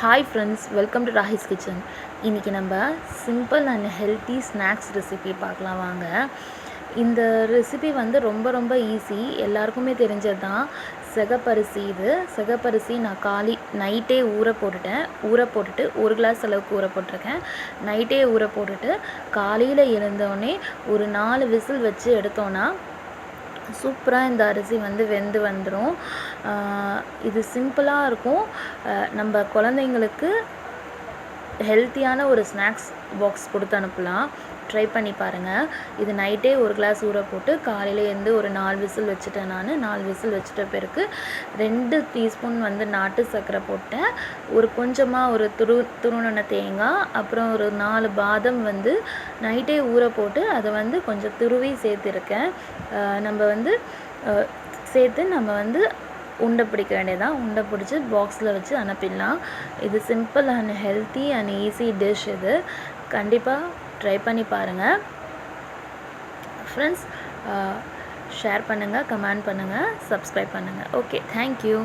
Hi friends welcome to Rahi's kitchen இன்றைக்கி நம்ம simple and healthy snacks recipe பார்க்கலாம் வாங்க. இந்த ரெசிபி வந்து ரொம்ப ரொம்ப ஈஸி எல்லாருக்குமே தெரிஞ்சது தான் சிகப்பரிசி இது. சிகப்பரிசி நான் காலி நைட்டே ஊற போட்டுட்டேன். ஊற போட்டுட்டு ஒரு கிளாஸ் அளவுக்கு ஊற போட்டிருக்கேன். நைட்டே ஊற போட்டுட்டு காலையில் எழுந்தோடனே ஒரு நாலு விசில் வச்சு எடுத்தோன்னா சூப்பராக இந்த அரிசி வந்து வெந்து வந்துடும் இது சிம்பிளாக இருக்கும். நம்ம குழந்தைங்களுக்கு ஹெல்த்தியான ஒரு ஸ்நாக்ஸ் பாக்ஸ் கொடுத்து அனுப்பலாம். ட்ரை பண்ணி பாருங்கள் இது நைட்டே ஒரு கிளாஸ் ஊற போட்டு காலையில் இருந்து ஒரு நாலு விசில் வச்சுட்டேன் நான். நாலு விசில் வச்சுட்ட பிறகு ரெண்டு டீஸ்பூன் வந்து நாட்டு சர்க்கரை போட்டேன். ஒரு கொஞ்சமாக ஒரு துரு துருவன தேங்காய் அப்புறம் ஒரு நாலு பாதம் வந்து நைட்டே ஊற போட்டு அதை வந்து கொஞ்சம் துருவி சேர்த்துருக்கேன். நம்ம வந்து சேர்த்து நம்ம வந்து உண்டை பிடிக்க வேண்டியதான் உண்டை பிடிச்சி பாக்ஸில் வச்சு அனுப்பிடலாம். இது simple and healthy and easy dish இது. கண்டிப்பாக ட்ரை பண்ணி பாருங்கள் ஃப்ரெண்ட்ஸ் ஷேர் பண்ணுங்கள் கமெண்ட் பண்ணுங்கள் சப்ஸ்கிரைப் பண்ணுங்கள் ஓகே தேங்க்யூ